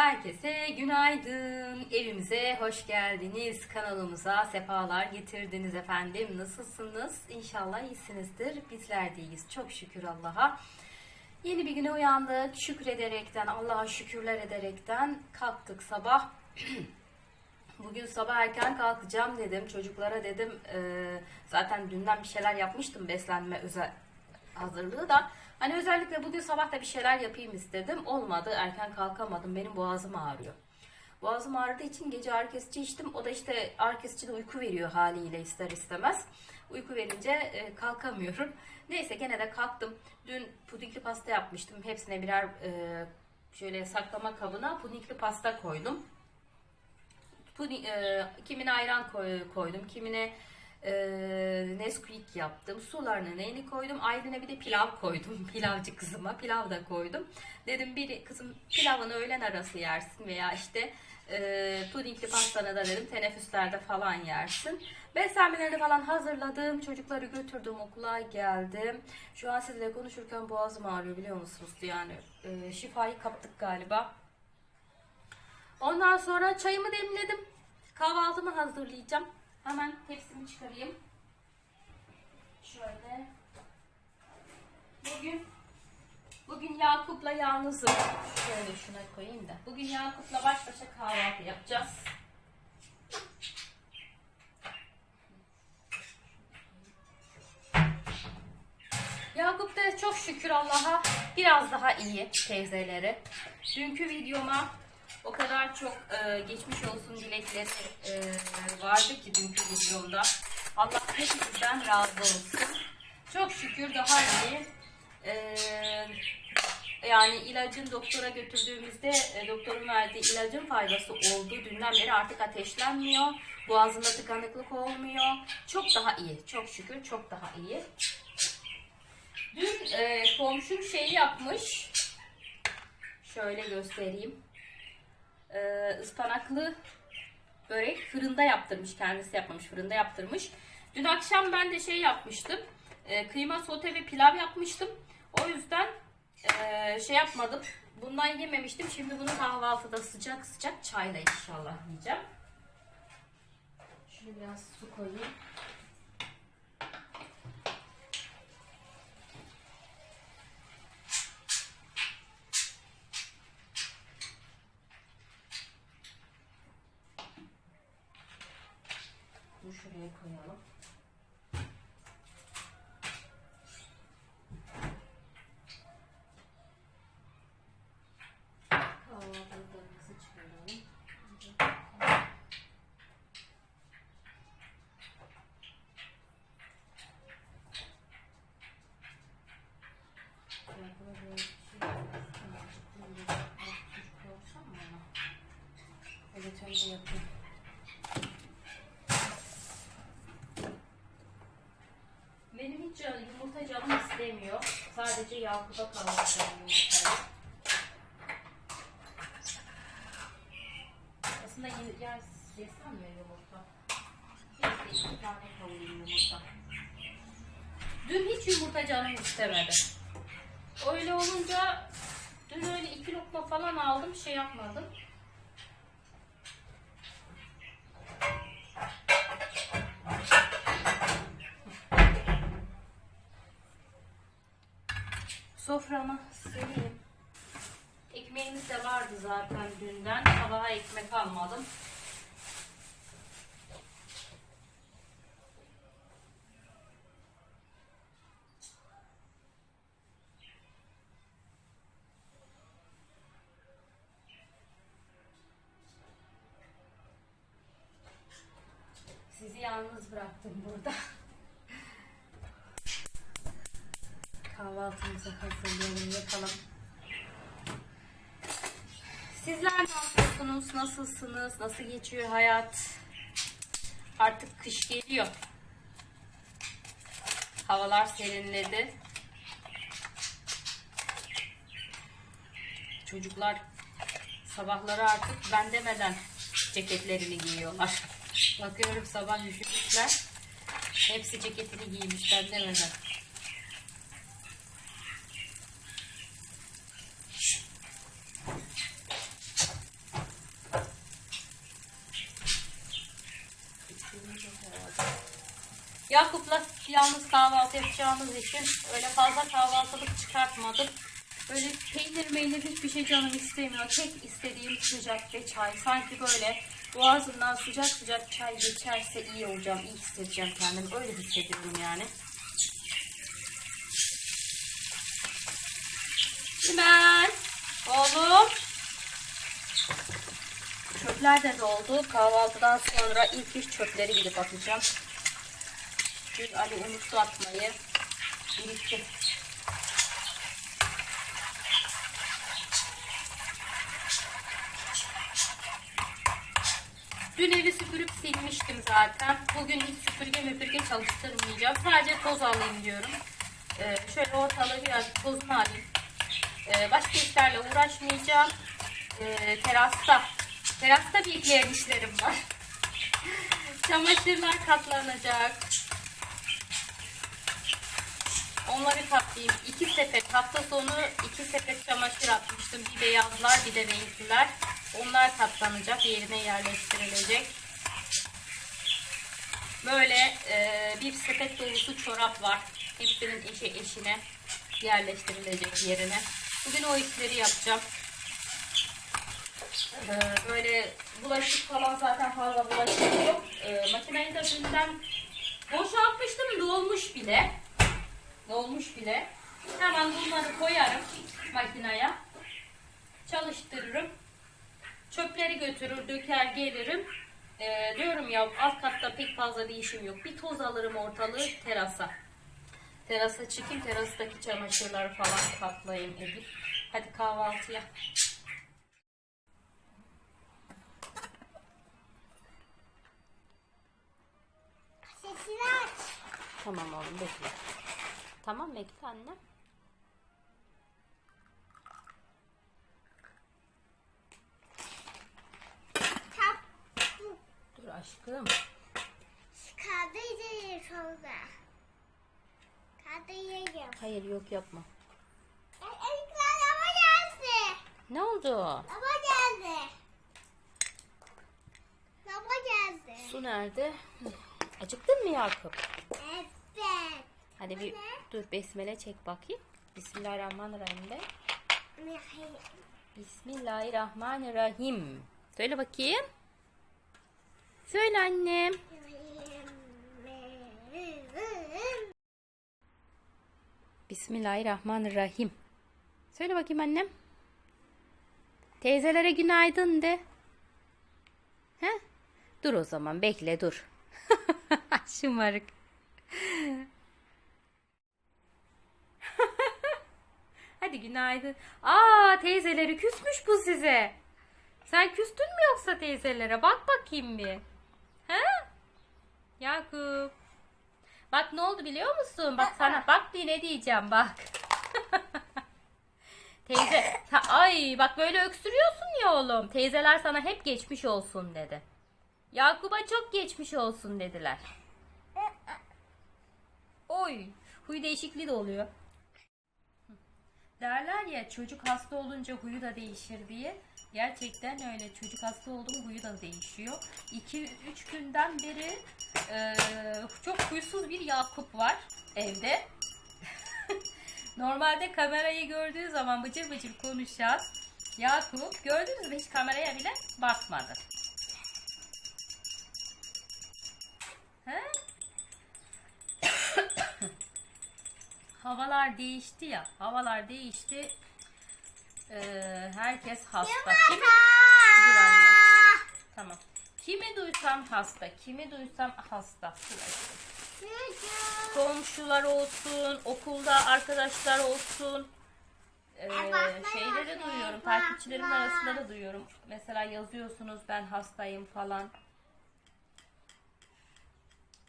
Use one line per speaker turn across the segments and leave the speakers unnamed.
Herkese günaydın. Evimize hoş geldiniz. Kanalımıza sefalar getirdiniz efendim. Nasılsınız? İnşallah iyisinizdir. Bizler de iyiyiz. Çok şükür Allah'a. Yeni bir güne uyandık. Şükrederekten, Allah'a şükürler ederekten kalktık sabah. Bugün sabah erken kalkacağım dedim. Çocuklara dedim eee, zaten dünden bir şeyler yapmıştım beslenme özel hazırlığı da. Hani özellikle bugün sabah da bir şeyler yapayım istedim. Olmadı. Erken kalkamadım. Benim boğazım ağrıyor. Boğazım ağrıdığı için gece ağrı kesici içtim. O da işte ağrı kesici de uyku veriyor haliyle ister istemez. Uyku verince e, kalkamıyorum. Neyse gene de kalktım. Dün pudingli pasta yapmıştım. Hepsine birer e, şöyle saklama kabına pudingli pasta koydum. Puding, e, kimine ayran koy- koydum, kimine e, Nesquik yaptım. Sularına neyini koydum. Ayrına bir de pilav koydum. Pilavcı kızıma pilav da koydum. Dedim bir kızım pilavını öğlen arası yersin veya işte e, pudingli pastanı da dedim teneffüslerde falan yersin. Beslenmelerini falan hazırladım. Çocukları götürdüm okula geldim. Şu an sizinle konuşurken boğazım ağrıyor biliyor musunuz? Yani e, şifayı kaptık galiba. Ondan sonra çayımı demledim. Kahvaltımı hazırlayacağım. Hemen tepsimi çıkarayım. Şöyle. Bugün bugün Yakup'la yalnızım. Şöyle şuna koyayım da. Bugün Yakup'la baş başa kahvaltı yapacağız. Yakup da çok şükür Allah'a biraz daha iyi teyzeleri. Dünkü videoma çok e, geçmiş olsun dilekleri e, vardı ki dünkü videomda. Allah hepinizden razı olsun. Çok şükür daha iyi. E, yani ilacın doktora götürdüğümüzde e, doktorun verdiği ilacın faydası oldu. Dünden beri artık ateşlenmiyor. Boğazında tıkanıklık olmuyor. Çok daha iyi. Çok şükür çok daha iyi. Dün e, komşum şey yapmış. Şöyle göstereyim. E, ıspanaklı börek fırında yaptırmış. Kendisi yapmamış. Fırında yaptırmış. Dün akşam ben de şey yapmıştım. E, kıyma sote ve pilav yapmıştım. O yüzden e, şey yapmadım. Bundan yememiştim. Şimdi bunu kahvaltıda sıcak sıcak çayla inşallah yiyeceğim. Şöyle biraz su koyayım. 没可了 hiç yumurta canım istemiyor. Sadece Yakup'a kalmış yumurta. Aslında y- yer yesem ya yumurta. Neyse iki tane koyayım yumurta. Dün hiç yumurta canım istemedi. Öyle olunca dün öyle iki lokma falan aldım şey yapmadım. Soframı sileyim. Ekmeğimiz de vardı zaten dünden. Sabaha ekmek almadım. Sizi yalnız bıraktım burada. Kahvaltımızı hazırlayalım, yapalım. Sizler ne yapıyorsunuz? Nasılsınız? Nasıl geçiyor hayat? Artık kış geliyor. Havalar serinledi. Çocuklar sabahları artık ben demeden ceketlerini giyiyorlar. Bakıyorum sabah üşümüşler. Hepsi ceketini giymiş ben demeden. Yakup'la yalnız kahvaltı yapacağımız için öyle fazla kahvaltılık çıkartmadım. Böyle peynir meynir hiçbir şey canım istemiyor. Tek istediğim sıcak ve çay. Sanki böyle boğazımdan sıcak sıcak çay geçerse iyi olacağım, iyi hissedeceğim kendimi. Öyle hissediyorum yani. Ben oğlum çöpler de doldu. Kahvaltıdan sonra ilk iş çöpleri gidip atacağım. Dün Ali unuttu atmayı. Birikti. Dün evi süpürüp silmiştim zaten. Bugün hiç süpürge müpürge çalıştırmayacağım. Sadece toz alayım diyorum. Ee, şöyle ortalığı biraz tozunu alayım. Ee, başka işlerle uğraşmayacağım. Ee, terasta. Terasta bir diğer işlerim var. Çamaşırlar katlanacak. Onları katlayayım. İki sepet. Hafta sonu iki sepet çamaşır atmıştım. Bir beyazlar bir de renkliler. Onlar katlanacak. Yerine yerleştirilecek. Böyle e, bir sepet dolusu çorap var. Hepsinin eşi eşine yerleştirilecek yerine. Bugün o işleri yapacağım. Ee, böyle bulaşık falan zaten fazla bulaşık yok. Ee, makineyi de boşaltmıştım dolmuş bile. Dolmuş bile. Hemen bunları koyarım makineye. Çalıştırırım. Çöpleri götürür, döker gelirim. Ee, diyorum ya alt katta pek fazla bir işim yok. Bir toz alırım ortalığı terasa. Terasa çıkayım, terastaki çamaşırları falan katlayayım edip. Hadi kahvaltıya.
Sesini aç.
Tamam oğlum bekle. Tamam bekle anne. Dur aşkım.
kadıydı sonra. Kadıyım.
Hayır yok yapma.
Ekran ama geldi.
Ne oldu?
Ama geldi. Baba geldi.
Su nerede? Acıktın mı Yakup?
Evet.
Hadi bir dur besmele çek bakayım. Bismillahirrahmanirrahim de. Bismillahirrahmanirrahim. Söyle bakayım. Söyle annem. Bismillahirrahmanirrahim. Söyle bakayım annem. Teyzelere günaydın de. He? Dur o zaman bekle dur. Şımarık. Hadi günaydın. Aa teyzeleri küsmüş bu size. Sen küstün mü yoksa teyzelere? Bak bakayım bir. He? Yakup. Bak ne oldu biliyor musun? Bak sana bak bir ne diyeceğim bak. Teyze ay bak böyle öksürüyorsun ya oğlum. Teyzeler sana hep geçmiş olsun dedi. Yakup'a çok geçmiş olsun dediler. Oy huy değişikliği de oluyor. Derler ya çocuk hasta olunca huyu da değişir diye. Gerçekten öyle. Çocuk hasta oldu mu huyu da değişiyor. 2-3 günden beri e, çok huysuz bir Yakup var evde. Normalde kamerayı gördüğü zaman bıcır bıcır konuşan Yakup gördünüz mü hiç kameraya bile bakmadı. Havalar değişti ya. Havalar değişti. Ee, herkes hasta. Kim? Dur anne. Tamam. Kimi duysam hasta. Kimi duysam hasta. Komşular olsun, okulda arkadaşlar olsun. Ee, şeyleri duyuyorum. Takipçilerimin arasında da duyuyorum. Mesela yazıyorsunuz ben hastayım falan.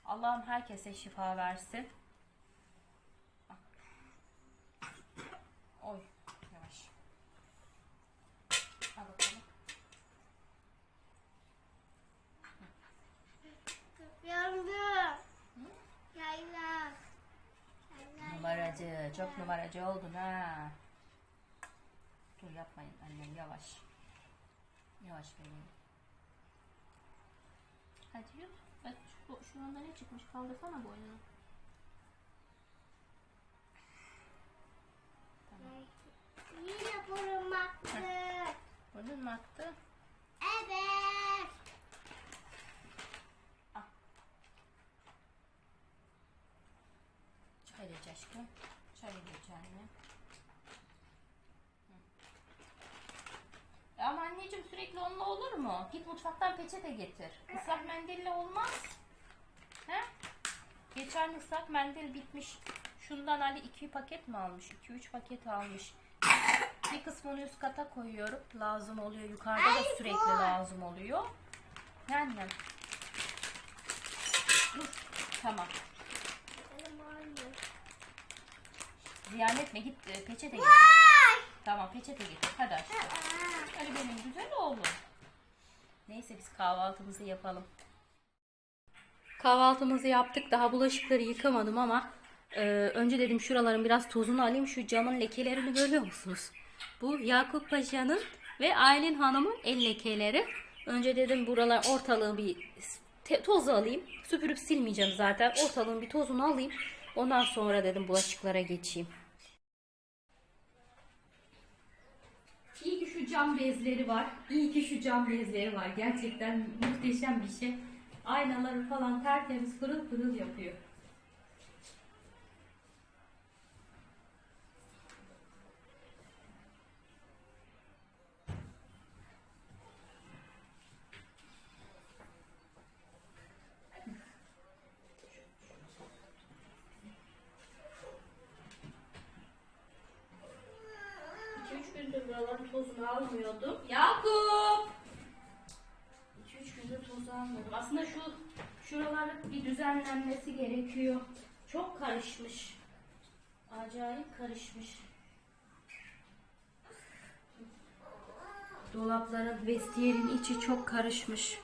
Allah'ım herkese şifa versin. Oy yavaş. Al bakalım.
Yandı. Yayla.
Numaracı, çok numaracı oldun ha. Dur yapmayın annem yavaş. Yavaş benim. Hadi yut. Bak Bu, şu anda ne çıkmış? Kaldırsana boynunu.
Yine burnum aktı.
Boynun mu aktı?
Evet.
Çay da iç aşkım. Çay da iç anne. Hı. Ama anneciğim sürekli onunla olur mu? Git mutfaktan peçete getir. Islak mendille olmaz. He? Geçen ıslak mendil bitmiş. Şundan Ali iki paket mi almış? 2-3 paket almış. Bir kısmını üst kata koyuyorum. Lazım oluyor. Yukarıda da
Ay,
sürekli
bu.
lazım oluyor. Annem. Dur. Tamam.
Benim ağrıyor.
Ziyan etme git e, peçete getir. Tamam peçete getir. Hadi aşkım. Hadi benim güzel oğlum. Neyse biz kahvaltımızı yapalım. Kahvaltımızı yaptık. Daha bulaşıkları yıkamadım ama e, önce dedim şuraların biraz tozunu alayım. Şu camın lekelerini görüyor musunuz? Bu Yakup Paşa'nın ve Aylin Hanım'ın el lekeleri. Önce dedim buralar ortalığı bir toz alayım. Süpürüp silmeyeceğim zaten. Ortalığın bir tozunu alayım. Ondan sonra dedim bulaşıklara geçeyim. İyi ki şu cam bezleri var. İyi ki şu cam bezleri var. Gerçekten muhteşem bir şey. Aynaları falan tertemiz pırıl pırıl yapıyor. İki üç gündür buraların tozunu almıyordum. Yakup! 2-3 gündür toz almıyordum. Aslında şu şuraların bir düzenlenmesi gerekiyor. Çok karışmış. Acayip karışmış. Dolapların, vestiyerin içi çok karışmış.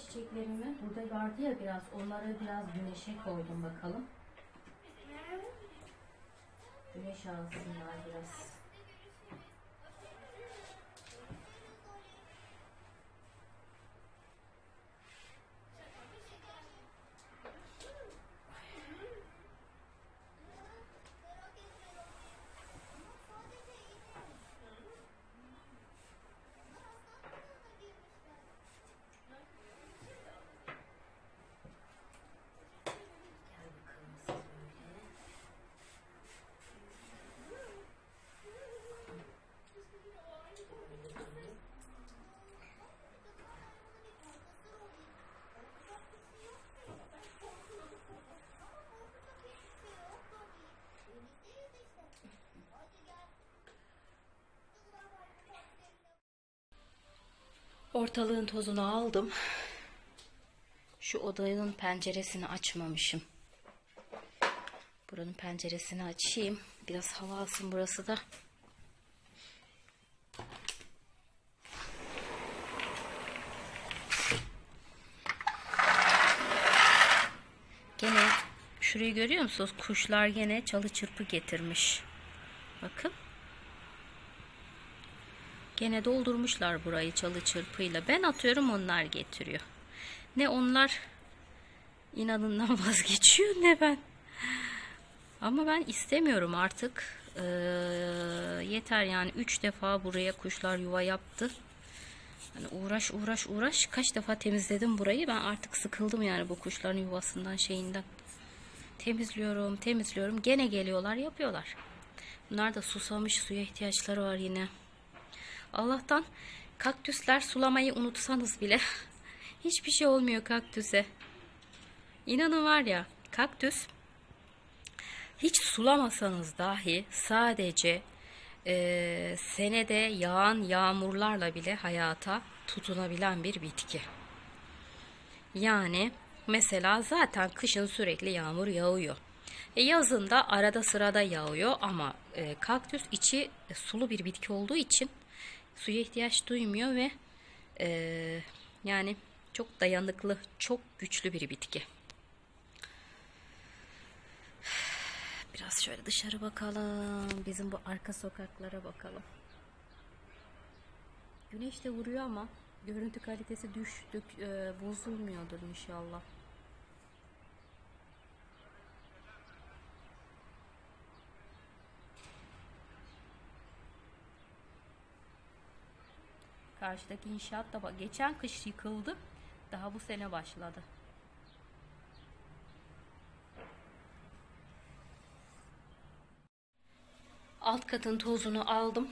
Çiçeklerimi, burada vardı ya biraz, onları biraz güneşe koydum bakalım. Güneş alsınlar biraz. Ortalığın tozunu aldım. Şu odanın penceresini açmamışım. Buranın penceresini açayım. Biraz hava alsın burası da. Gene şurayı görüyor musunuz? Kuşlar gene çalı çırpı getirmiş. Bakın. Gene doldurmuşlar burayı çalı çırpıyla. Ben atıyorum onlar getiriyor. Ne onlar inadından vazgeçiyor ne ben. Ama ben istemiyorum artık. Ee, yeter yani 3 defa buraya kuşlar yuva yaptı. Hani uğraş uğraş uğraş kaç defa temizledim burayı. Ben artık sıkıldım yani bu kuşların yuvasından şeyinden. Temizliyorum, temizliyorum. Gene geliyorlar, yapıyorlar. Bunlar da susamış, suya ihtiyaçları var yine. Allah'tan kaktüsler sulamayı unutsanız bile hiçbir şey olmuyor kaktüse. İnanın var ya, kaktüs hiç sulamasanız dahi sadece eee, senede yağan yağmurlarla bile hayata tutunabilen bir bitki. Yani mesela zaten kışın sürekli yağmur yağıyor. E yazın da arada sırada yağıyor ama e, kaktüs içi e, sulu bir bitki olduğu için suya ihtiyaç duymuyor ve e, yani çok dayanıklı, çok güçlü bir bitki. Biraz şöyle dışarı bakalım. Bizim bu arka sokaklara bakalım. Güneş de vuruyor ama görüntü kalitesi düştük, e, bozulmuyordur inşallah. Karşıdaki inşaat da geçen kış yıkıldı. Daha bu sene başladı. Alt katın tozunu aldım.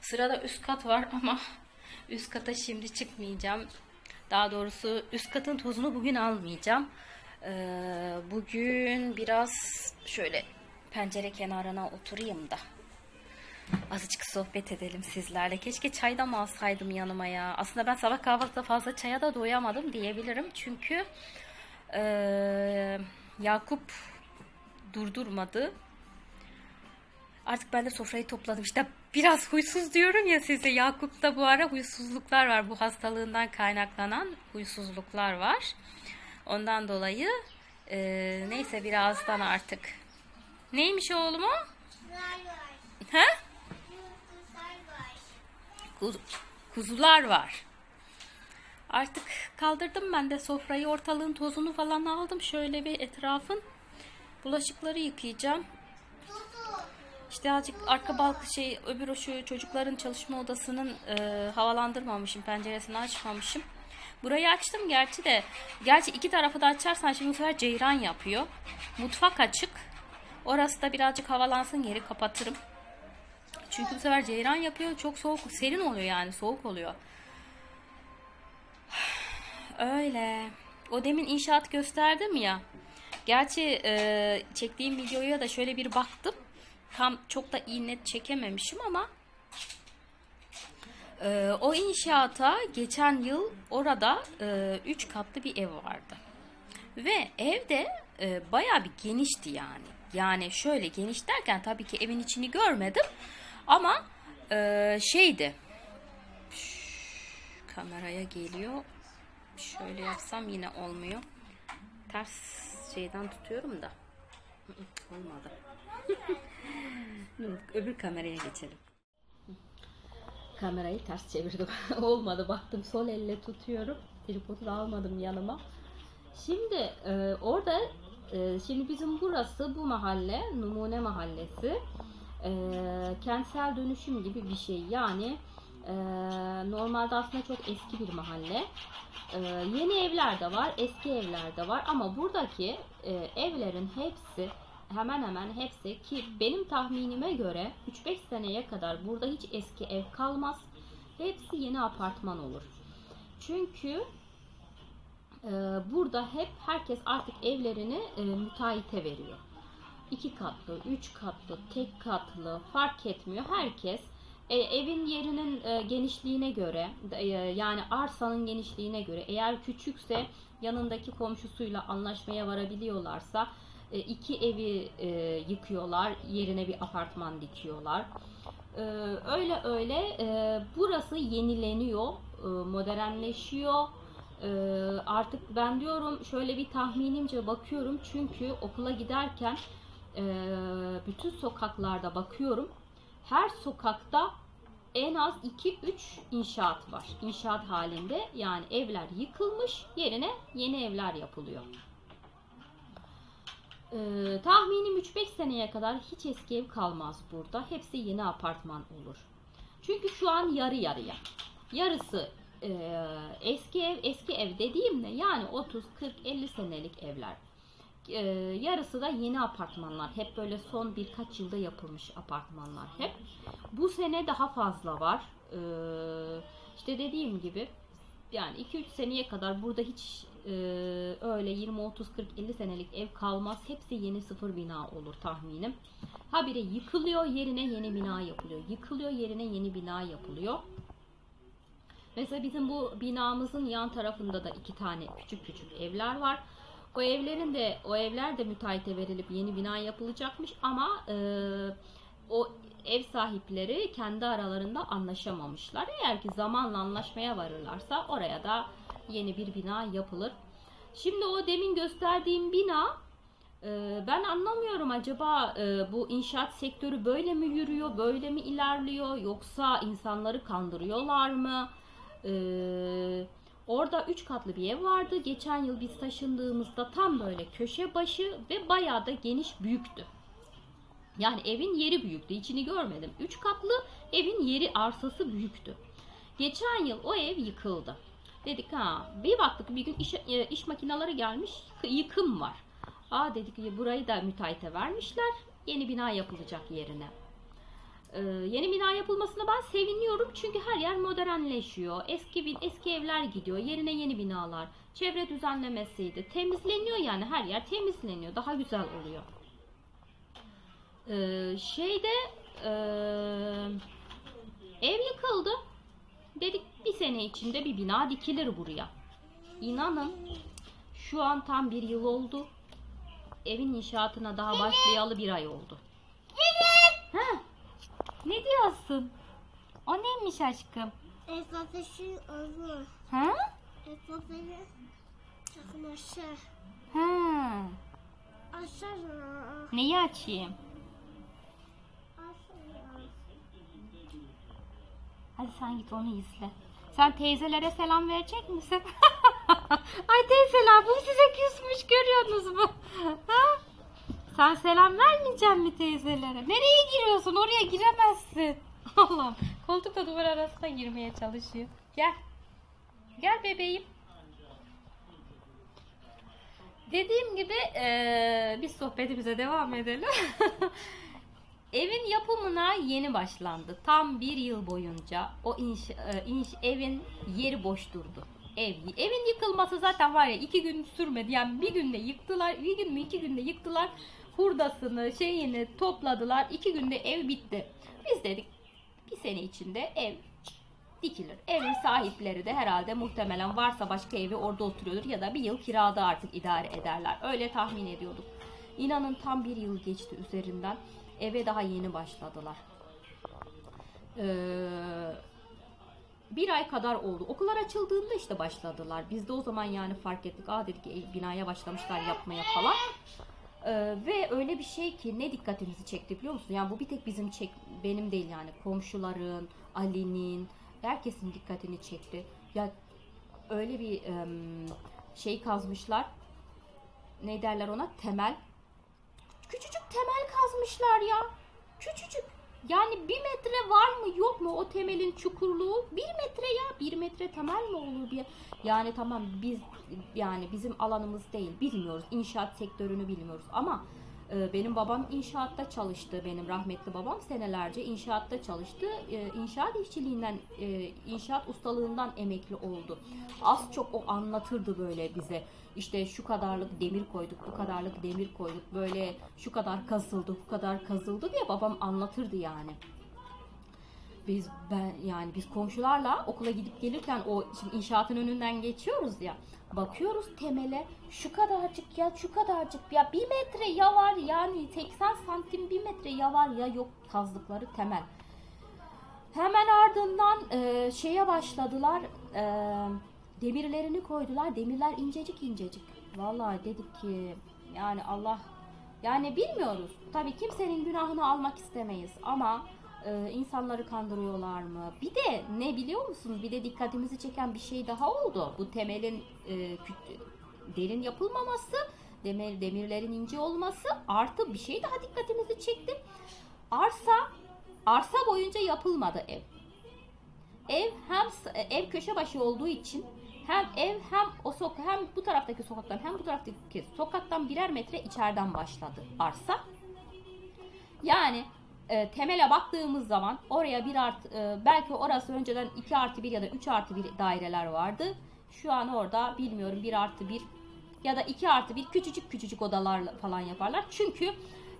Sırada üst kat var ama üst kata şimdi çıkmayacağım. Daha doğrusu üst katın tozunu bugün almayacağım. Ee, bugün biraz şöyle pencere kenarına oturayım da azıcık sohbet edelim sizlerle. Keşke çay da mı alsaydım yanıma ya. Aslında ben sabah kahvaltıda fazla çaya da doyamadım diyebilirim. Çünkü ee, Yakup durdurmadı. Artık ben de sofrayı topladım. İşte biraz huysuz diyorum ya size. Yakup'ta bu ara huysuzluklar var. Bu hastalığından kaynaklanan huysuzluklar var. Ondan dolayı e, neyse birazdan artık. Neymiş oğlum o? He? Kuzular var. Artık kaldırdım ben de sofrayı ortalığın tozunu falan aldım. Şöyle bir etrafın bulaşıkları yıkayacağım. İşte azıcık arka balkı şey öbür o şu çocukların çalışma odasının e, havalandırmamışım penceresini açmamışım. Burayı açtım gerçi de gerçi iki tarafı da açarsan şimdi bu sefer ceyran yapıyor. Mutfak açık. Orası da birazcık havalansın geri kapatırım. Çünkü bu sefer ceyran yapıyor. Çok soğuk, serin oluyor yani soğuk oluyor. Öyle. O demin inşaat gösterdim ya. Gerçi e, çektiğim videoya da şöyle bir baktım. Tam çok da iyi net çekememişim ama e, o inşaata geçen yıl orada 3 katlı bir ev vardı. Ve evde e, bayağı bir genişti yani. Yani şöyle geniş derken tabii ki evin içini görmedim. Ama e, şeydi. Şş, kameraya geliyor. Şöyle yapsam yine olmuyor. Ters şeyden tutuyorum da. Olmadı. Öbür kameraya geçelim. Kamerayı ters çevirdim. Olmadı. Baktım sol elle tutuyorum. Tripodu da almadım yanıma. Şimdi e, orada e, şimdi bizim burası bu mahalle Numune Mahallesi. E, kentsel dönüşüm gibi bir şey. Yani e, normalde aslında çok eski bir mahalle. E, yeni evler de var, eski evler de var ama buradaki e, evlerin hepsi hemen hemen hepsi ki benim tahminime göre 3-5 seneye kadar burada hiç eski ev kalmaz. Hepsi yeni apartman olur. Çünkü e, burada hep herkes artık evlerini e, müteahhite veriyor. İki katlı, üç katlı, tek katlı fark etmiyor. Herkes E, evin yerinin e, genişliğine göre e, yani arsanın genişliğine göre eğer küçükse yanındaki komşusuyla anlaşmaya varabiliyorlarsa e, iki evi e, yıkıyorlar yerine bir apartman dikiyorlar. E, öyle öyle e, burası yenileniyor, e, modernleşiyor. E, artık ben diyorum şöyle bir tahminimce bakıyorum çünkü okula giderken e, bütün sokaklarda bakıyorum. Her sokakta en az 2-3 inşaat var. İnşaat halinde yani evler yıkılmış yerine yeni evler yapılıyor. Ee, tahminim 3-5 seneye kadar hiç eski ev kalmaz burada. Hepsi yeni apartman olur. Çünkü şu an yarı yarıya. Yarısı e, eski ev, eski ev dediğimde yani 30, 40, 50 senelik evler. E, yarısı da yeni apartmanlar. Hep böyle son birkaç yılda yapılmış apartmanlar hep. Bu sene daha fazla var. Ee, işte dediğim gibi yani 2-3 seneye kadar burada hiç e, öyle 20, 30, 40, 50 senelik ev kalmaz. Hepsi yeni sıfır bina olur tahminim. Habire yıkılıyor yerine yeni bina yapılıyor. Yıkılıyor yerine yeni bina yapılıyor. Mesela bizim bu binamızın yan tarafında da iki tane küçük küçük evler var. O evlerin de o evler de müteahhite verilip yeni bina yapılacakmış ama e, o ev sahipleri kendi aralarında anlaşamamışlar. Eğer ki zamanla anlaşmaya varırlarsa oraya da yeni bir bina yapılır. Şimdi o demin gösterdiğim bina e, ben anlamıyorum acaba e, bu inşaat sektörü böyle mi yürüyor, böyle mi ilerliyor yoksa insanları kandırıyorlar mı? E, orada 3 katlı bir ev vardı. Geçen yıl biz taşındığımızda tam böyle köşe başı ve bayağı da geniş büyüktü. Yani evin yeri büyüktü. İçini görmedim. 3 katlı evin yeri arsası büyüktü. Geçen yıl o ev yıkıldı. Dedik ha bir baktık bir gün iş, e, iş makineleri gelmiş yıkım var. Aa dedik ya burayı da müteahhite vermişler. Yeni bina yapılacak yerine. Ee, yeni bina yapılmasına ben seviniyorum çünkü her yer modernleşiyor. Eski bin eski evler gidiyor. Yerine yeni binalar. Çevre düzenlemesiydi. Temizleniyor yani her yer temizleniyor. Daha güzel oluyor. Ee, şeyde eee, ev yıkıldı. Dedik bir sene içinde bir bina dikilir buraya. İnanın şu an tam bir yıl oldu. Evin inşaatına daha başlayalı bir ay oldu. Ne diyorsun? O neymiş aşkım?
Esnafı olur.
Ha?
Takım aşağı.
Ha.
Aşağı.
Neyi açayım?
Aşağı.
Hadi sen git onu izle. Sen teyzelere selam verecek misin? Ay teyzeler bu size küsmüş görüyorsunuz mu? Ha? Sen selam vermeyecek mi teyzelere? Nereye giriyorsun? Oraya giremezsin. Allah'ım koltukla duvar arasına girmeye çalışıyor. Gel. Gel bebeğim. Dediğim gibi eee biz sohbetimize devam edelim. Evin yapımına yeni başlandı. Tam bir yıl boyunca o inş, inş evin yeri boş durdu. Ev, evin yıkılması zaten var ya iki gün sürmedi. Yani bir günde yıktılar, bir gün mü iki günde yıktılar. Hurdasını, şeyini topladılar. iki günde ev bitti. Biz dedik bir sene içinde ev dikilir. Evin sahipleri de herhalde muhtemelen varsa başka evi orada oturuyordur ya da bir yıl kirada artık idare ederler. Öyle tahmin ediyorduk. İnanın tam bir yıl geçti üzerinden. Eve daha yeni başladılar. Ee, bir ay kadar oldu. Okullar açıldığında işte başladılar. Biz de o zaman yani fark ettik. Aa dedik "e, binaya başlamışlar yapmaya falan. Ee, ve öyle bir şey ki ne dikkatimizi çekti biliyor musun? Yani bu bir tek bizim çek benim değil yani komşuların, Ali'nin, herkesin dikkatini çekti. Ya öyle bir em, şey kazmışlar. Ne derler ona? Temel. Küçücük temel kazmışlar ya. Küçücük. Yani bir metre var mı yok mu o temelin çukurluğu? Bir metre ya. Bir metre temel mi olur bir? Yani tamam biz yani bizim alanımız değil. Bilmiyoruz. İnşaat sektörünü bilmiyoruz. Ama benim babam inşaatta çalıştı. Benim rahmetli babam senelerce inşaatta çalıştı. E, inşaat işçiliğinden, e, inşaat ustalığından emekli oldu. Az çok o anlatırdı böyle bize. İşte şu kadarlık demir koyduk, bu kadarlık demir koyduk. Böyle şu kadar kazıldı, bu kadar kazıldı diye babam anlatırdı yani. biz ben yani biz komşularla okula gidip gelirken o şimdi inşaatın önünden geçiyoruz ya. Bakıyoruz temele şu kadarcık ya şu kadarcık ya bir metre ya var yani 80 santim bir metre ya var ya yok kazdıkları temel. Hemen ardından e, şeye başladılar. e, demirlerini koydular. Demirler incecik incecik. Vallahi dedik ki yani Allah yani bilmiyoruz. Tabii kimsenin günahını almak istemeyiz ama e, insanları kandırıyorlar mı? Bir de ne biliyor musunuz? Bir de dikkatimizi çeken bir şey daha oldu. Bu temelin e, derin yapılmaması, demir demirlerin ince olması artı bir şey daha dikkatimizi çekti. Arsa arsa boyunca yapılmadı ev. Ev hem s- ev köşe başı olduğu için hem ev hem o sokak hem bu taraftaki sokaktan hem bu taraftaki sokaktan birer metre içeriden başladı arsa. Yani e, temele baktığımız zaman oraya bir artı e, belki orası önceden 2 artı 1 ya da 3 artı 1 daireler vardı. Şu an orada bilmiyorum 1 artı 1 ya da 2 artı 1 küçücük küçücük odalar falan yaparlar. Çünkü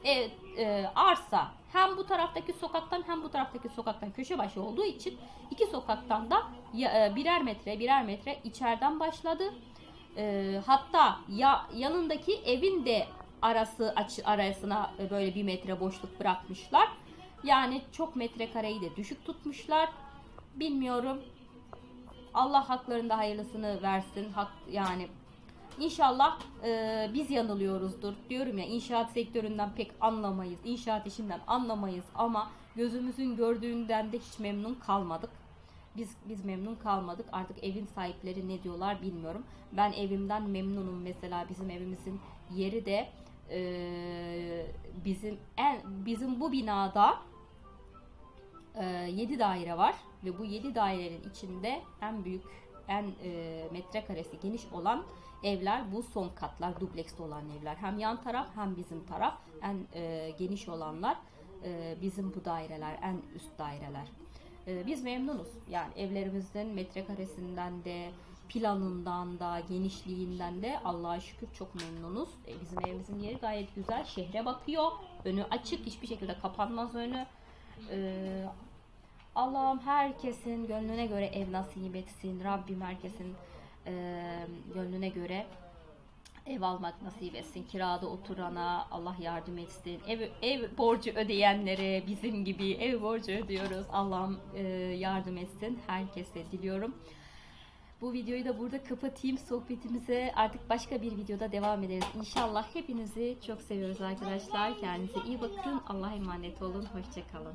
e, e, arsa hem bu taraftaki sokaktan hem bu taraftaki sokaktan köşe başı olduğu için iki sokaktan da e, birer metre birer metre içeriden başladı. E, hatta ya yanındaki evin de arası aç, arasına böyle bir metre boşluk bırakmışlar. Yani çok metrekareyi de düşük tutmuşlar. Bilmiyorum. Allah haklarında hayırlısını versin. Hak yani İnşallah e, biz yanılıyoruzdur. Diyorum ya inşaat sektöründen pek anlamayız. İnşaat işinden anlamayız ama gözümüzün gördüğünden de hiç memnun kalmadık. Biz biz memnun kalmadık. Artık evin sahipleri ne diyorlar bilmiyorum. Ben evimden memnunum. Mesela bizim evimizin yeri de e, bizim en bizim bu binada 7 daire var ve bu 7 dairenin içinde en büyük en e, metrekaresi geniş olan evler bu son katlar dubleks olan evler. Hem yan taraf hem bizim taraf en e, geniş olanlar e, bizim bu daireler en üst daireler. E, biz memnunuz. Yani evlerimizin metrekaresinden de planından da genişliğinden de Allah'a şükür çok memnunuz. E, bizim evimizin yeri gayet güzel. Şehre bakıyor. Önü açık. Hiçbir şekilde kapanmaz önü. Ee, Allah'ım herkesin gönlüne göre ev nasip etsin. Rabbim herkesin e, gönlüne göre ev almak nasip etsin. Kirada oturana Allah yardım etsin. Ev, ev borcu ödeyenlere bizim gibi ev borcu ödüyoruz. Allah'ım e, yardım etsin. Herkese diliyorum. Bu videoyu da burada kapatayım. Sohbetimize artık başka bir videoda devam ederiz. İnşallah hepinizi çok seviyoruz arkadaşlar. Kendinize iyi bakın. Allah'a emanet olun. Hoşçakalın.